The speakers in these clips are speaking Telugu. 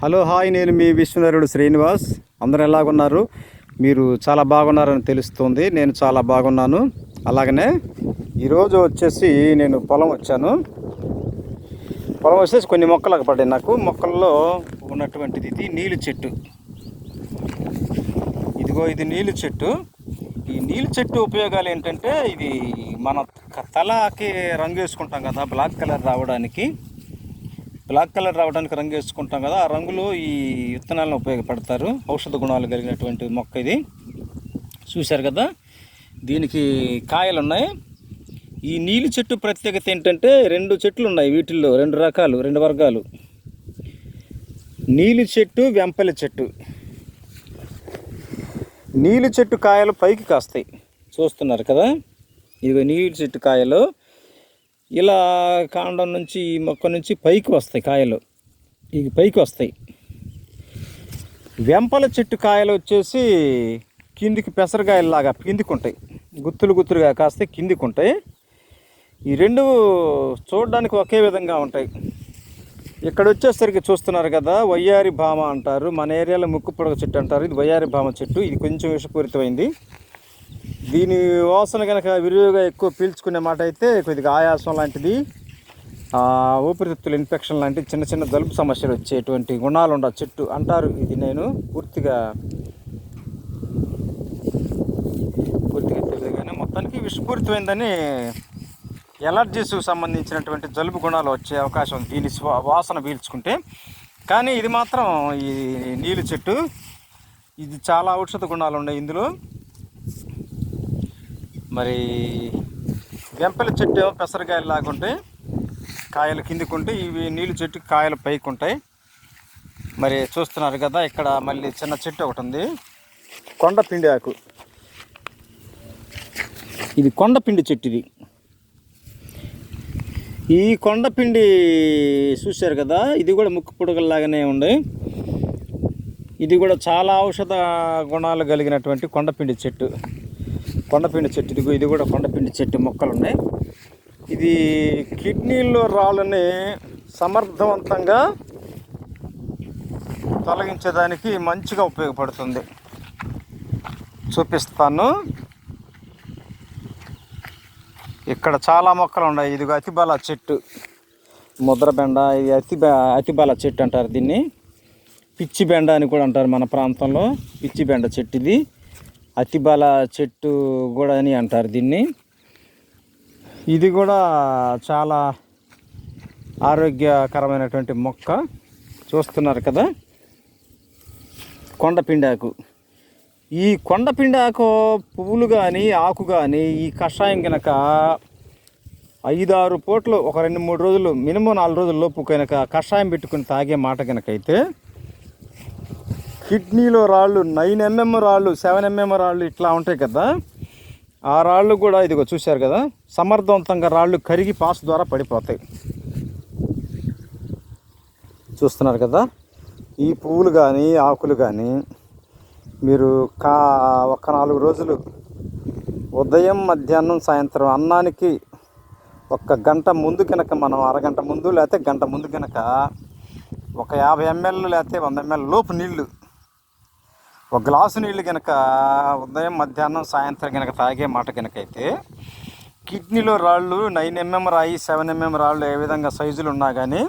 హలో హాయ్ నేను మీ విశ్వనరుడు శ్రీనివాస్. అందరు ఎలాగున్నారు? మీరు చాలా బాగున్నారని తెలుస్తుంది. నేను చాలా బాగున్నాను. అలాగనే ఈరోజు వచ్చేసి నేను పొలం వచ్చాను. పొలం వచ్చేసి కొన్ని మొక్కలకు పడ్డాయి నాకు. మొక్కల్లో ఉన్నటువంటిది ఇది నీళ్ళు చెట్టు. ఇదిగో ఇది నీళ్ళు చెట్టు. ఈ నీళ్ళు చెట్టు ఉపయోగాలు ఏంటంటే ఇది మన తలకి రంగు వేసుకుంటాం కదా బ్లాక్ కలర్ రావడానికి. బ్లాక్ కలర్ రావడానికి రంగు వేసుకుంటాం కదా ఆ రంగులో ఈ విత్తనాలను ఉపయోగపడతారు. ఔషధ గుణాలు కలిగినటువంటి మొక్క ఇది. చూశారు కదా దీనికి కాయలు ఉన్నాయి. ఈ నీలి చెట్టు ప్రత్యేకత ఏంటంటే రెండు చెట్లు ఉన్నాయి వీటిల్లో రెండు రకాలు రెండు వర్గాలు. నీలి చెట్టు వెంపల చెట్టు. నీలి చెట్టు కాయలు పైకి కాస్తాయి. చూస్తున్నారు కదా ఇదిగో నీలి చెట్టు కాయలు. ఇలా కాండం నుంచి ఈ మొక్క నుంచి పైకి వస్తాయి కాయలు. ఇవి పైకి వస్తాయి. వెంపల చెట్టు కాయలు వచ్చేసి కిందికి పెసరకాయల్లాగా కిందికి ఉంటాయి గుత్తులు గుత్తులుగా కాస్తే కిందికి ఉంటాయి ఈ రెండు చూడడానికి ఒకే విధంగా ఉంటాయి. ఇక్కడ వచ్చేసరికి చూస్తున్నారు కదా వయ్యారి భామ అంటారు. మన ఏరియాలో ముక్కు పొడగ చెట్టు అంటారు. ఇది వయ్యారి భామ చెట్టు. ఇది కొంచెం విషపూరితమైంది. దీని వాసన కనుక విరివిగా ఎక్కువ పీల్చుకునే మాట అయితే కొద్దిగా ఆయాసం లాంటిది. ఊపిరితిత్తుల ఇన్ఫెక్షన్ లాంటి చిన్న చిన్న జలుబు సమస్యలు వచ్చేటువంటి గుణాలు ఉండ చెట్టు అంటారు ఇది నేను. పూర్తిగా పూర్తిగా తెలియదు కానీ మొత్తానికి విషపూరితమైందని ఎలర్జీస్కు సంబంధించినటువంటి జలుబు గుణాలు వచ్చే అవకాశం ఉంది. దీని వాసన పీల్చుకుంటే. కానీ ఇది మాత్రం ఈ నీళ్ళు చెట్టు ఇది చాలా ఔషధ గుణాలు ఉన్నాయి ఇందులో. మరి వెంపల చెట్టు ఏమో పెసరకాయలు లాగా ఉంటాయి కాయలు కిందికి ఉంటాయి ఇవి నీళ్ళు చెట్టు కాయలు పైకి ఉంటాయి మరి చూస్తున్నారు కదా ఇక్కడ మళ్ళీ చిన్న చెట్టు ఒకటి ఉంది. కొండ పిండి ఆకు. ఇది కొండపిండి చెట్టు ఇది. ఈ కొండపిండి చూశారు కదా ఇది కూడా ముక్కు పుడగల్లాగానే ఉంది. ఇది కూడా చాలా ఔషధ గుణాలు కలిగినటువంటి కొండపిండి చెట్టు. కొండపిండి చెట్టు. ఇదిగో ఇది కూడా కొండపిండి చెట్టు మొక్కలు ఉన్నాయి ఇది కిడ్నీలో రాళ్ళని సమర్థవంతంగా తొలగించడానికి మంచిగా ఉపయోగపడుతుంది. చూపిస్తాను. ఇక్కడ చాలా మొక్కలు ఉన్నాయి ఇదిగో అతిబల చెట్టు. ముద్రబెండ ఇది అతి అతిబల చెట్టు అంటారు దీన్ని. పిచ్చి బెండ అని కూడా అంటారు మన ప్రాంతంలో. పిచ్చి బెండ చెట్టు ఇది. అతిబల చెట్టు కూడా అని అంటారు దీన్ని. ఇది కూడా చాలా ఆరోగ్యకరమైనటువంటి మొక్క. చూస్తున్నారు కదా? కొండపిండాకు. ఈ కొండపిండాకు పువ్వులు కానీ ఆకు కానీ ఈ కషాయం కనుక ఐదారు పూట్లు ఒక రెండు మూడు రోజులు మినిమం నాలుగు రోజుల లోపు కనుక కషాయం పెట్టుకుని తాగే మాట కనుక అయితే కిడ్నీలో రాళ్ళు నైన్ ఎంఎం రాళ్ళు సెవెన్ ఎంఎం రాళ్ళు ఇట్లా ఉంటాయి కదా. ఆ రాళ్ళు కూడా ఇదిగో చూశారు కదా సమర్థవంతంగా రాళ్ళు కరిగి పాస్ ద్వారా పడిపోతాయి. చూస్తున్నారు కదా ఈ పువ్వులు కానీ ఆకులు కానీ మీరు కా ఒక నాలుగు రోజులు ఉదయం మధ్యాహ్నం సాయంత్రం అన్నానికి ఒక గంట ముందు కనుక మనం అరగంట ముందు లేకపోతే గంట ముందు కనుక ఒక యాభై ఎంఎల్ లేకపోతే వంద ఎంఎల్ లోపు నీళ్ళు ఒక గ్లాసు నీళ్ళు కనుక ఉదయం మధ్యాహ్నం సాయంత్రం కనుక తాగే మాట కనుక అయితే కిడ్నీలో రాళ్ళు నైన్ ఎంఎం రాయి సెవెన్ ఎంఎం రాళ్ళు ఏ విధంగా సైజులు ఉన్నా కానీ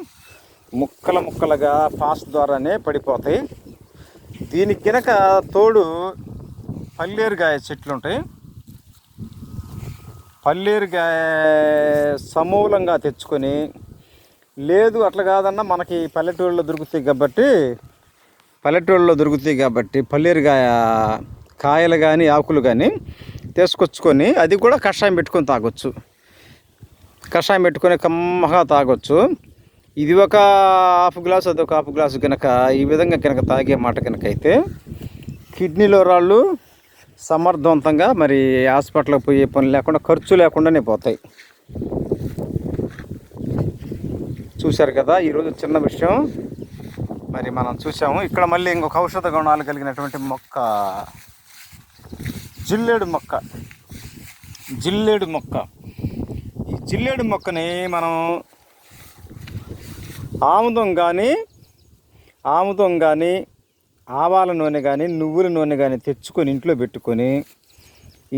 ముక్కల ముక్కలుగా ఫాస్ట్ ద్వారానే పడిపోతాయి. దీనికి కనుక తోడు పల్లేరుగాయ చెట్లు ఉంటాయి. పల్లేరుగాయ సమూలంగా తెచ్చుకొని లేదు అట్లా కాదన్నా మనకి పల్లెటూళ్ళలో దొరుకుతాయి కాబట్టి పల్లెటూళ్ళలో దొరుకుతాయి కాబట్టి పల్లీరుగాయ కాయలు కానీ ఆకులు కానీ తీసుకొచ్చుకొని అది కూడా కషాయం పెట్టుకొని తాగొచ్చు. కషాయం పెట్టుకొని కమ్మగా తాగొచ్చు. ఇది ఒక హాఫ్ గ్లాస్ అది ఒక హాఫ్ గ్లాసు కనుక ఈ విధంగా కనుక తాగే మాట కనుక అయితే కిడ్నీలో రాళ్ళు సమర్థవంతంగా మరి హాస్పిటల్కి పోయే పని లేకుండా ఖర్చు లేకుండానే పోతాయి. చూశారు కదా ఈరోజు చిన్న విషయం. మరి మనం చూసాము. ఇక్కడ మళ్ళీ ఇంకొక ఔషధ గుణాలు కలిగినటువంటి మొక్క. జిల్లేడు మొక్క. జిల్లేడు మొక్క. ఈ జిల్లేడు మొక్కని మనం ఆముదం కానీ ఆముదం కానీ ఆవాల నూనె కానీ నువ్వుల నూనె కానీ తెచ్చుకొని ఇంట్లో పెట్టుకొని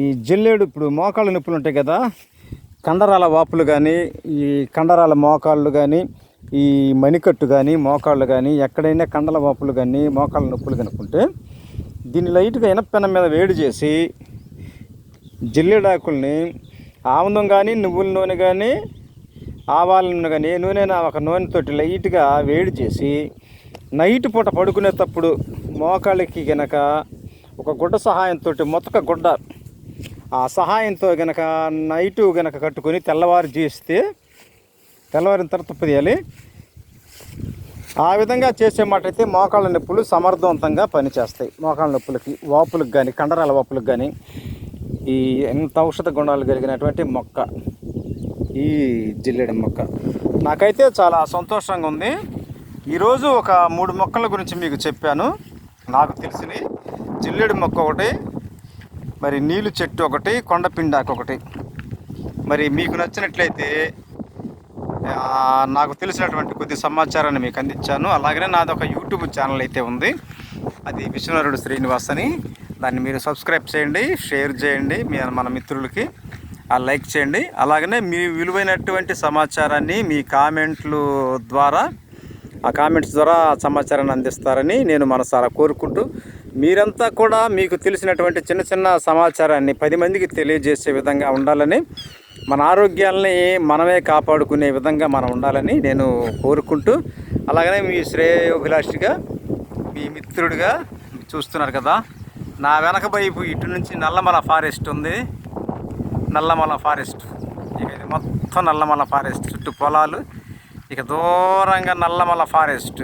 ఈ జిల్లేడు ఇప్పుడు మోకాళ్ళ నొప్పులు ఉంటాయి కదా కండరాల వాపులు కానీ ఈ కండరాల మోకాళ్ళు కానీ ఈ మణికట్టు కానీ మోకాళ్ళు కానీ ఎక్కడైనా కండల వాపులు కానీ మోకాళ్ళ నొప్పులు కనుక్కుంటే దీన్ని లైట్గా ఇనపెనం మీద వేడి చేసి జిల్లేడాకుల్ని ఆముదం కానీ నువ్వుల నూనె కానీ ఆవాల నూనె కానీ ఏ నూనె ఒక నూనెతోటి లైట్గా వేడి చేసి నైట్ పూట పడుకునేటప్పుడు మోకాళ్ళకి గనక ఒక గుడ్డ సహాయంతో మొత్తక గుడ్డ ఆ సహాయంతో గనక నైటు గనక కట్టుకొని తెల్లవారు చేస్తే తెల్లవారిన తర్వాత తుప్పదీయాలి ఆ విధంగా చేసే మోకాళ్ళ నొప్పులు సమర్థవంతంగా పనిచేస్తాయి. మోకాళ్ళ నొప్పులకి వాపులకు కానీ కండరాల వాపులకు కానీ ఈ ఎంత ఔషధ గుణాలు కలిగినటువంటి మొక్క ఈ జిల్లేడు మొక్క. నాకైతే చాలా సంతోషంగా ఉంది. ఈరోజు ఒక మూడు మొక్కల గురించి మీకు చెప్పాను. నాకు తెలిసిన జిల్లేడు మొక్క ఒకటి మరి నీళ్ళు చెట్టు ఒకటి కొండపిండాకు ఒకటి. మరి మీకు నచ్చినట్లయితే నాకు తెలిసినటువంటి కొద్ది సమాచారాన్ని మీకు అందించాను. అలాగనే నాది ఒక యూట్యూబ్ ఛానల్ అయితే ఉంది. అది విశ్వనాథుడు శ్రీనివాస్ అని దాన్ని మీరు సబ్స్క్రైబ్ చేయండి షేర్ చేయండి మీ మన మిత్రులకి. ఆ లైక్ చేయండి. అలాగనే మీ విలువైనటువంటి సమాచారాన్ని మీ కామెంట్లు ద్వారా ఆ కామెంట్స్ ద్వారా సమాచారాన్ని అందిస్తారని నేను మనసారా కోరుకుంటూ మీరంతా కూడా మీకు తెలిసినటువంటి చిన్న చిన్న సమాచారాన్ని పది మందికి తెలియజేసే విధంగా ఉండాలని మన ఆరోగ్యాలని మనమే కాపాడుకునే విధంగా మనం ఉండాలని నేను కోరుకుంటూ అలాగనే మీ శ్రేయోభిలాషిగా మీ మిత్రుడిగా చూస్తున్నారు కదా. నా వెనక వైపు ఇటు నుంచి నల్లమల ఫారెస్ట్ ఉంది. నల్లమల ఫారెస్ట్. ఇక ఇది మొత్తం నల్లమల ఫారెస్ట్ చుట్టూ పొలాలు. ఇక దూరంగా నల్లమల ఫారెస్ట్.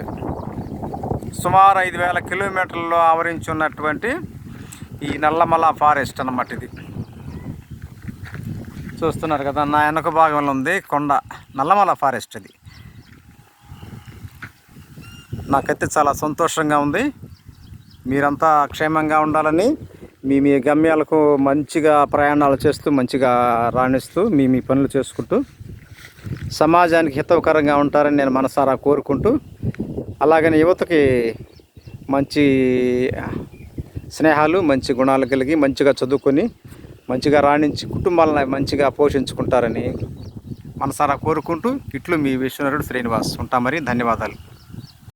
సుమారు ఐదు వేల కిలోమీటర్లలో ఆవరించి ఉన్నటువంటి ఈ నల్లమల ఫారెస్ట్ అన్నమాట ఇది. చూస్తున్నారు కదా నా వెనక భాగంలో ఉంది కొండ నల్లమల ఫారెస్ట్ అది. నాకైతే చాలా సంతోషంగా ఉంది. మీరంతా క్షేమంగా ఉండాలని మీ మీ గమ్యాలకు మంచిగా ప్రయాణాలు చేస్తూ మంచిగా రాణిస్తూ మీ మీ పనులు చేసుకుంటూ సమాజానికి హితవకరంగా ఉంటారని నేను మనసారా కోరుకుంటూ అలాగని యువతకి మంచి స్నేహాలు మంచి గుణాలు కలిగి మంచిగా చదువుకొని మంచిగా రాణించి కుటుంబాలను మంచిగా పోషించుకుంటారని మనసారా కోరుకుంటూ ఇట్లు మీ విశ్వనరుడు శ్రీనివాస్ ఉంటా మరి. ధన్యవాదాలు.